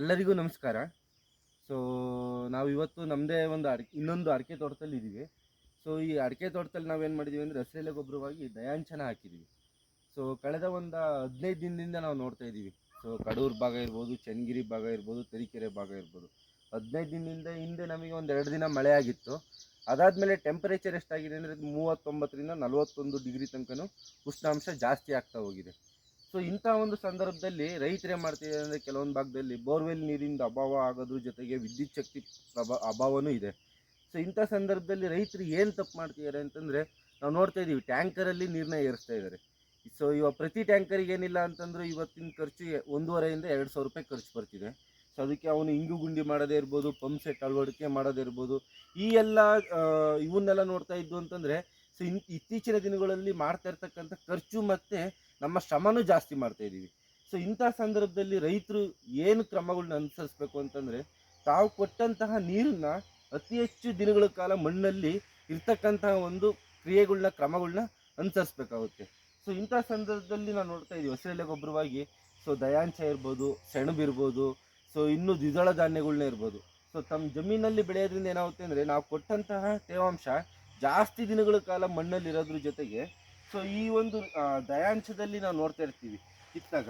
ಎಲ್ಲರಿಗೂ ನಮಸ್ಕಾರ. ಸೊ ನಾವು ಇವತ್ತು ನಮ್ಮದೇ ಒಂದು ಅಡಿಕೆ ಇನ್ನೊಂದು ಅಡಿಕೆ ತೋಟದಲ್ಲಿ ಇದ್ದೀವಿ ಸೊ ಈ ಅಡಿಕೆ ತೋಟದಲ್ಲಿ ನಾವೇನು ಮಾಡಿದ್ದೀವಿ ಅಂದರೆ ಹಸಿರೆಲೆ ಗೊಬ್ಬರವಾಗಿ ದಯಾಂಚನ ಹಾಕಿದ್ದೀವಿ ಸೊ ಕಳೆದ ಒಂದು ಹದಿನೈದು ದಿನದಿಂದ ನಾವು ನೋಡ್ತಾ ಇದ್ದೀವಿ ಸೊ ಕಡೂರು ಭಾಗ ಇರ್ಬೋದು, ಚನ್ನಗಿರಿ ಭಾಗ ಇರ್ಬೋದು, ತರೀಕೆರೆ ಭಾಗ ಇರ್ಬೋದು. ಹದಿನೈದು ದಿನದಿಂದ ಹಿಂದೆ ನಮಗೆ ಒಂದು ಎರಡು ದಿನ ಮಳೆ ಆಗಿತ್ತು. ಅದಾದಮೇಲೆ ಟೆಂಪರೇಚರ್ ಎಷ್ಟಾಗಿದೆ ಅಂದರೆ ಮೂವತ್ತೊಂಬತ್ತರಿಂದ ನಲವತ್ತೊಂದು ಡಿಗ್ರಿ ತನಕನೂ ಉಷ್ಣಾಂಶ ಜಾಸ್ತಿ ಆಗ್ತಾ ಹೋಗಿದೆ. ಸೊ ಇಂಥ ಒಂದು ಸಂದರ್ಭದಲ್ಲಿ ರೈತರು ಮಾಡ್ತಿದ್ದಾರೆ ಅಂದರೆ ಕೆಲವೊಂದು ಭಾಗದಲ್ಲಿ ಬೋರ್ವೆಲ್ ನೀರಿಂದ ಅಭಾವ ಆಗೋದ್ರ ಜೊತೆಗೆ ವಿದ್ಯುತ್ ಶಕ್ತಿ ಪ್ರಭಾ, ಅಭಾವನೂ ಇದೆ. ಸೊ ಇಂಥ ಸಂದರ್ಭದಲ್ಲಿ ರೈತರು ಏನು ತಪ್ಪು ಮಾಡ್ತಿದ್ದಾರೆ ಅಂತಂದರೆ ನಾವು ನೋಡ್ತಾ ಇದ್ದೀವಿ ಟ್ಯಾಂಕರಲ್ಲಿ ನೀರನ್ನ ಏರಿಸ್ತಾ ಇದ್ದಾರೆ. ಸೊ ಇವಾಗ ಪ್ರತಿ ಟ್ಯಾಂಕರಿಗೆ ಏನಿಲ್ಲ ಅಂತಂದ್ರೆ ಇವತ್ತಿನ ಖರ್ಚು ಒಂದೂವರೆಯಿಂದ ಎರಡು ಸಾವಿರ ರೂಪಾಯಿ ಖರ್ಚು ಬರ್ತಿದೆ. ಸೊ ಅದಕ್ಕೆ ಅವನು ಇಂಗು ಗುಂಡಿ ಮಾಡೋದೇ ಇರ್ಬೋದು, ಪಂಪ್ ಸೆಟ್ ಅಳವಡಿಕೆ ಮಾಡೋದೇ ಇರ್ಬೋದು, ಈ ಎಲ್ಲ ಇವನ್ನೆಲ್ಲ ನೋಡ್ತಾ ಇದ್ದು ಅಂತಂದರೆ ಸೊ ಇತ್ತೀಚಿನ ದಿನಗಳಲ್ಲಿ ಮಾಡ್ತಾ ಇರ್ತಕ್ಕಂಥ ಖರ್ಚು ಮತ್ತು ನಮ್ಮ ಶ್ರಮನೂ ಜಾಸ್ತಿ ಮಾಡ್ತಾ ಇದ್ದೀವಿ. ಸೊ ಇಂಥ ಸಂದರ್ಭದಲ್ಲಿ ರೈತರು ಏನು ಕ್ರಮಗಳನ್ನ ಅನುಸರಿಸ್ಬೇಕು ಅಂತಂದರೆ, ತಾವು ಕೊಟ್ಟಂತಹ ನೀರನ್ನ ಅತಿ ಹೆಚ್ಚು ದಿನಗಳ ಕಾಲ ಮಣ್ಣಲ್ಲಿ ಇರ್ತಕ್ಕಂತಹ ಒಂದು ಕ್ರಿಯೆಗಳನ್ನ ಕ್ರಮಗಳನ್ನ ಅನುಸರಿಸ್ಬೇಕಾಗುತ್ತೆ. ಸೊ ಇಂಥ ಸಂದರ್ಭದಲ್ಲಿ ನಾವು ನೋಡ್ತಾ ಇದ್ದೀವಿ, ಹಸಿರೆಲೆ ಗೊಬ್ಬರವಾಗಿ ಸೊ ದಯಾಂಚ ಇರ್ಬೋದು, ಸೆಣಬು ಇರ್ಬೋದು ಸೊ ಇನ್ನು ದ್ವಿದಳ ಧಾನ್ಯಗಳನ್ನ ಇರ್ಬೋದು. ಸೊ ತಮ್ಮ ಜಮೀನಲ್ಲಿ ಬೆಳೆಯೋದ್ರಿಂದ ಏನಾಗುತ್ತೆ ಅಂದರೆ, ನಾವು ಕೊಟ್ಟಂತಹ ತೇವಾಂಶ ಜಾಸ್ತಿ ದಿನಗಳ ಕಾಲ ಮಣ್ಣಲ್ಲಿ ಇರೋದ್ರ ಜೊತೆಗೆ ಸೊ ಈ ಒಂದು ದಯಾಂಶದಲ್ಲಿ ನಾವು ನೋಡ್ತಾ ಇರ್ತೀವಿ. ಕಿತ್ತಾಗ